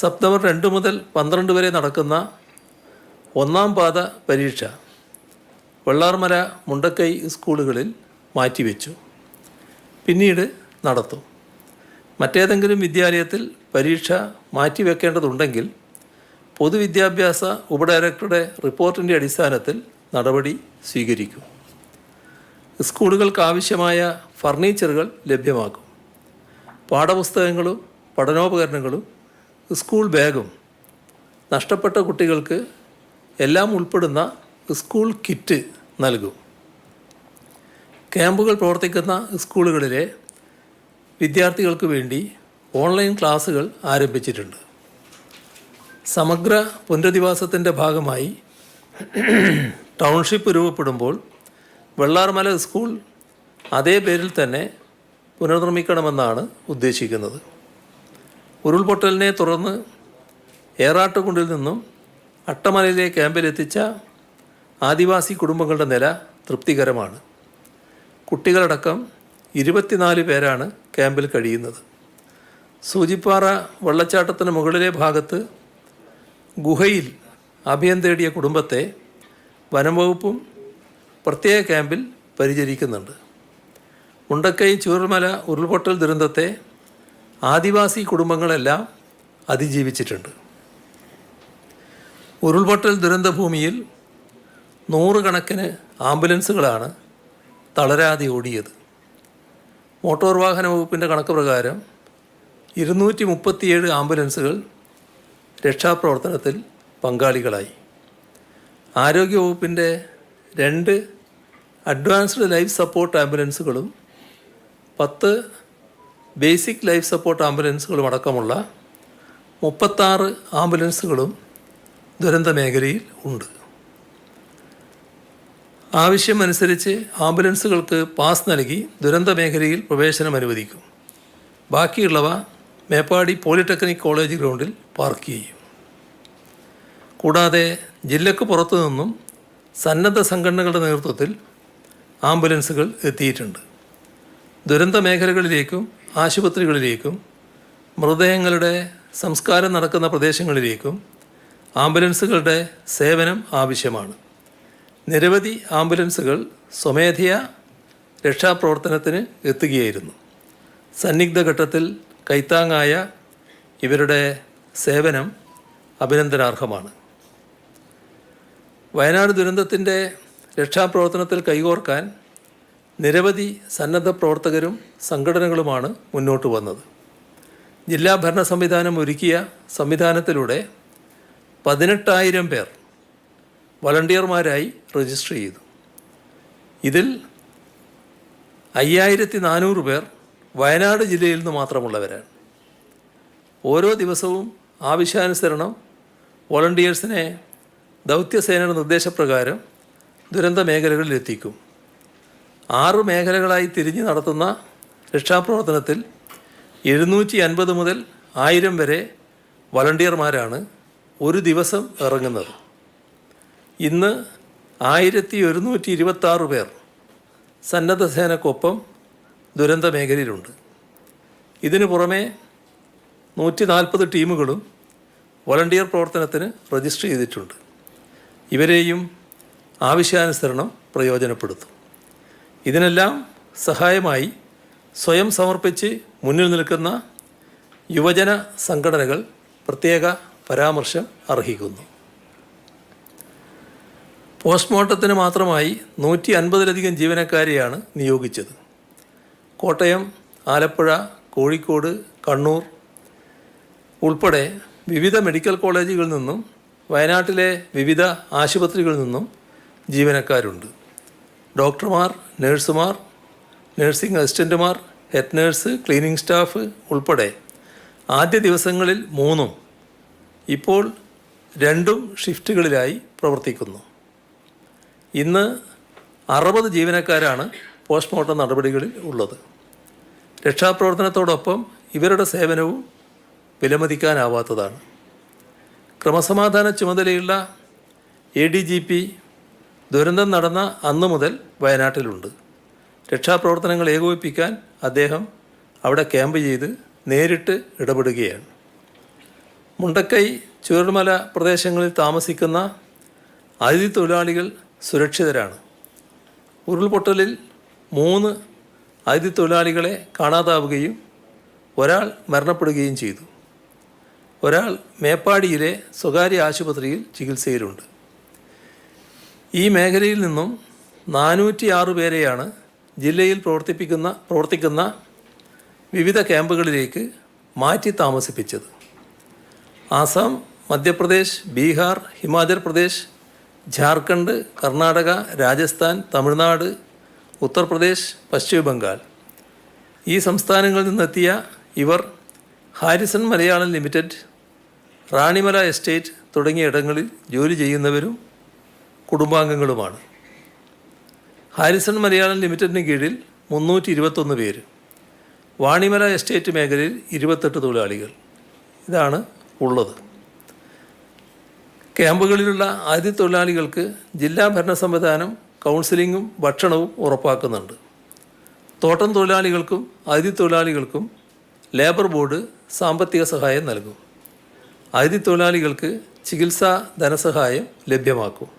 September രണ്ട് മുതൽ പന്ത്രണ്ട് വരെ നടക്കുന്ന ഒന്നാം പാത പരീക്ഷ വെള്ളാർമല മുണ്ടക്കൈ സ്കൂളുകളിൽ മാറ്റിവെച്ചു. പിന്നീട് നടത്തും. മറ്റേതെങ്കിലും വിദ്യാലയത്തിൽ പരീക്ഷ മാറ്റിവെക്കേണ്ടതുണ്ടെങ്കിൽ പൊതുവിദ്യാഭ്യാസ ഉപഡയറക്ടറുടെ റിപ്പോർട്ടിന്റെ അടിസ്ഥാനത്തിൽ നടപടി സ്വീകരിക്കും. സ്കൂളുകൾക്കാവശ്യമായ ഫർണിച്ചറുകൾ ലഭ്യമാക്കും. പാഠപുസ്തകങ്ങളും പഠനോപകരണങ്ങളും സ്കൂൾ ബാഗും. നഷ്ടപ്പെട്ട കുട്ടികൾക്ക് എല്ലാം ഉൾപ്പെടുന്ന സ്കൂൾ കിറ്റ് നൽകും. ക്യാമ്പുകൾ പ്രവർത്തിക്കുന്ന സ്കൂളുകളിലെ വിദ്യാർത്ഥികൾക്ക് വേണ്ടി ഓൺലൈൻ ക്ലാസ്സുകൾ ആരംഭിച്ചിട്ടുണ്ട്. സമഗ്ര പുനരധിവാസത്തിന്റെ ഭാഗമായി ടൗൺഷിപ്പ് രൂപപ്പെടുമ്പോൾ വെള്ളാർമല സ്കൂൾ അതേ പേരിൽ തന്നെ പുനർനിർമ്മിക്കണമെന്നാണ് ഉദ്ദേശിക്കുന്നത്. ഉരുൾപൊട്ടലിനെ തുടർന്ന് ഏറാട്ടുകുണ്ടിൽ നിന്നും അട്ടമലയിലെ ക്യാമ്പിലെത്തിച്ച ആദിവാസി കുടുംബങ്ങളുടെ നില തൃപ്തികരമാണ്. കുട്ടികളടക്കം ഇരുപത്തിനാല് പേരാണ് ക്യാമ്പിൽ കഴിയുന്നത്. സൂചിപ്പാറ വെള്ളച്ചാട്ടത്തിന് മുകളിലെ ഭാഗത്ത് ഗുഹയിൽ അഭയം തേടിയ കുടുംബത്തെ വനംവകുപ്പും പ്രത്യേക ക്യാമ്പിൽ പരിചരിക്കുന്നുണ്ട്. മുണ്ടക്കൈ ചൂരൽമല ഉരുൾപൊട്ടൽ ദുരന്തത്തെ ആദിവാസി കുടുംബങ്ങളെല്ലാം അതിജീവിച്ചിട്ടുണ്ട്. ഉരുൾപൊട്ടൽ ദുരന്തഭൂമിയിൽ നൂറുകണക്കിന് ആംബുലൻസുകളാണ് തളരാതെ ഓടിയത്. മോട്ടോർ വാഹന വകുപ്പിന്റെ കണക്ക് പ്രകാരം ഇരുന്നൂറ്റി മുപ്പത്തിയേഴ് ആംബുലൻസുകൾ രക്ഷാപ്രവർത്തനത്തിൽ പങ്കാളികളായി. ആരോഗ്യവകുപ്പിന്റെ രണ്ട് അഡ്വാൻസ്ഡ് ലൈഫ് സപ്പോർട്ട് ആംബുലൻസുകളും പത്ത് ബേസിക് ലൈഫ് സപ്പോർട്ട് ആംബുലൻസുകളും അടക്കമുള്ള മുപ്പത്താറ് ആംബുലൻസുകളും ദുരന്ത മേഖലയിൽ ഉണ്ട്. ആവശ്യമനുസരിച്ച് ആംബുലൻസുകൾക്ക് പാസ് നൽകി ദുരന്ത മേഖലയിൽ പ്രവേശനം അനുവദിക്കും. ബാക്കിയുള്ളവ മേപ്പാടി പോളിടെക്നിക് കോളേജ് ഗ്രൗണ്ടിൽ പാർക്ക് ചെയ്യും. കൂടാതെ ജില്ലക്ക് പുറത്തു നിന്നും സന്നദ്ധ സംഘടനകളുടെ നേതൃത്വത്തിൽ ആംബുലൻസുകൾ എത്തിയിട്ടുണ്ട്. ദുരന്ത മേഖലകളിലേക്കും ആശുപത്രികളിലേക്കും മൃതദേഹങ്ങളുടെ സംസ്കാരം നടക്കുന്ന പ്രദേശങ്ങളിലേക്കും ആംബുലൻസുകളുടെ സേവനം ആവശ്യമാണ്. നിരവധി ആംബുലൻസുകൾ സ്വമേധയാ രക്ഷാപ്രവർത്തനത്തിന് എത്തുകയായിരുന്നു. സന്നിഗ്ധ ഘട്ടത്തിൽ കൈത്താങ്ങായ ഇവരുടെ സേവനം അഭിനന്ദനാർഹമാണ്. വയനാട് ദുരന്തത്തിന്റെ രക്ഷാപ്രവർത്തനത്തിൽ കൈകോർക്കാൻ നിരവധി സന്നദ്ധ പ്രവർത്തകരും സംഘടനകളുമാണ് മുന്നോട്ട് വന്നത്. ജില്ലാ ഭരണ സംവിധാനം ഒരുക്കിയ സംവിധാനത്തിലൂടെ പതിനെട്ടായിരം പേർ വളണ്ടിയർമാരായി രജിസ്റ്റർ ചെയ്തു. ഇതിൽ അയ്യായിരത്തി നാനൂറ് പേർ വയനാട് ജില്ലയിൽ നിന്ന് മാത്രമുള്ളവരാണ്. ഓരോ ദിവസവും ആവശ്യാനുസരണം വോളണ്ടിയേഴ്സിനെ ദൗത്യസേനയുടെ നിർദ്ദേശപ്രകാരം ദുരന്ത മേഖലകളിൽ എത്തിക്കും ആറ് മേഖലകളായി തിരിഞ്ഞ് നടത്തുന്ന രക്ഷാപ്രവർത്തനത്തിൽ എഴുന്നൂറ്റി അൻപത് മുതൽ ആയിരം വരെ വളണ്ടിയർമാരാണ് ഒരു ദിവസം ഇറങ്ങുന്നത്. ഇന്ന് ആയിരത്തി ഒരുന്നൂറ്റി ഇരുപത്താറ് പേർ സന്നദ്ധ സേനക്കൊപ്പം ദുരന്ത മേഖലയിലുണ്ട്. ഇതിനു പുറമെ നൂറ്റി നാൽപ്പത് ടീമുകളും വളണ്ടിയർ പ്രവർത്തനത്തിന് രജിസ്റ്റർ ചെയ്തിട്ടുണ്ട്. ഇവരെയും ആവശ്യാനുസരണം പ്രയോജനപ്പെടുത്തും. ഇതിനെല്ലാം സഹായമായി സ്വയം സമർപ്പിച്ച് മുന്നിൽ നിൽക്കുന്ന യുവജന സംഘടനകൾ പ്രത്യേക പരാമർശം അർഹിക്കുന്നു. പോസ്റ്റ്മോർട്ടത്തിന് മാത്രമായി നൂറ്റി അൻപതിലധികം ജീവനക്കാരെയാണ് നിയോഗിച്ചത്. കോട്ടയം ആലപ്പുഴ കോഴിക്കോട് കണ്ണൂർ ഉൾപ്പെടെ വിവിധ മെഡിക്കൽ കോളേജുകളിൽ നിന്നും വയനാട്ടിലെ വിവിധ ആശുപത്രികളിൽ നിന്നും ജീവനക്കാരുണ്ട്. ഡോക്ടർമാർ നഴ്സുമാർ നഴ്സിംഗ് അസിസ്റ്റന്റുമാർ ഹെഡ് നേഴ്സ് ക്ലീനിങ് സ്റ്റാഫ് ഉൾപ്പെടെ ആദ്യ ദിവസങ്ങളിൽ മൂന്നും ഇപ്പോൾ രണ്ടും ഷിഫ്റ്റുകളിലായി പ്രവർത്തിക്കുന്നു. ഇന്ന് അറുപത് ജീവനക്കാരാണ് പോസ്റ്റ്മോർട്ടം നടപടികളിൽ ഉള്ളത്. രക്ഷാപ്രവർത്തനത്തോടൊപ്പം ഇവരുടെ സേവനവും വിലമതിക്കാനാവാത്തതാണ്. ക്രമസമാധാന ചുമതലയുള്ള എ ഡി ജി പി ദുരന്തം നടന്ന അന്ന് മുതൽ വയനാട്ടിലുണ്ട്. രക്ഷാപ്രവർത്തനങ്ങൾ ഏകോപിപ്പിക്കാൻ അദ്ദേഹം അവിടെ ക്യാമ്പ് ചെയ്ത് നേരിട്ട് ഇടപെടുകയാണ്. മുണ്ടക്കൈ ചുവർമല പ്രദേശങ്ങളിൽ താമസിക്കുന്ന അതിഥി തൊഴിലാളികൾ സുരക്ഷിതരാണ്. ഉരുൾപൊട്ടലിൽ മൂന്ന് അതിഥി തൊഴിലാളികളെ കാണാതാവുകയും ഒരാൾ മരണപ്പെടുകയും ചെയ്തു. ഒരാൾ മേപ്പാടിയിലെ സ്വകാര്യ ആശുപത്രിയിൽ ചികിത്സയിലുണ്ട്. ഈ മേഖലയിൽ നിന്നും നാനൂറ്റി ആറ് പേരെയാണ് ജില്ലയിൽ പ്രവർത്തിപ്പിക്കുന്ന പ്രവർത്തിക്കുന്ന വിവിധ ക്യാമ്പുകളിലേക്ക് മാറ്റി താമസിപ്പിച്ചത്. ആസാം മധ്യപ്രദേശ് ബീഹാർ ഹിമാചൽ പ്രദേശ് ജാർഖണ്ഡ് കർണാടക രാജസ്ഥാൻ തമിഴ്നാട് ഉത്തർപ്രദേശ് പശ്ചിമ ബംഗാൾ. ഈ സംസ്ഥാനങ്ങളിൽ നിന്നെത്തിയ ഇവർ Harrison Malayalam limited Ranimala estate തുടങ്ങിയ ഇടങ്ങളിൽ ജോലി ചെയ്യുന്നവരും കുടുംബാംഗങ്ങളുമാണ്. ഹാരിസൺ മലയാളം ലിമിറ്റഡിന് കീഴിൽ മുന്നൂറ്റി ഇരുപത്തൊന്ന് പേര്. വാണിമല എസ്റ്റേറ്റ് മേഖലയിൽ ഇരുപത്തെട്ട് തൊഴിലാളികൾ. ഇതാണ് ഉള്ളത്. ക്യാമ്പുകളിലുള്ള ആദ്യ തൊഴിലാളികൾക്ക് ജില്ലാ ഭരണ സംവിധാനം കൗൺസിലിങ്ങും ഭക്ഷണവും ഉറപ്പാക്കുന്നുണ്ട്. തോട്ടം തൊഴിലാളികൾക്കും അതിഥി തൊഴിലാളികൾക്കും ലേബർ ബോർഡ് സാമ്പത്തിക സഹായം നൽകും. അതിഥി തൊഴിലാളികൾക്ക് ചികിത്സാ ധനസഹായം ലഭ്യമാക്കും.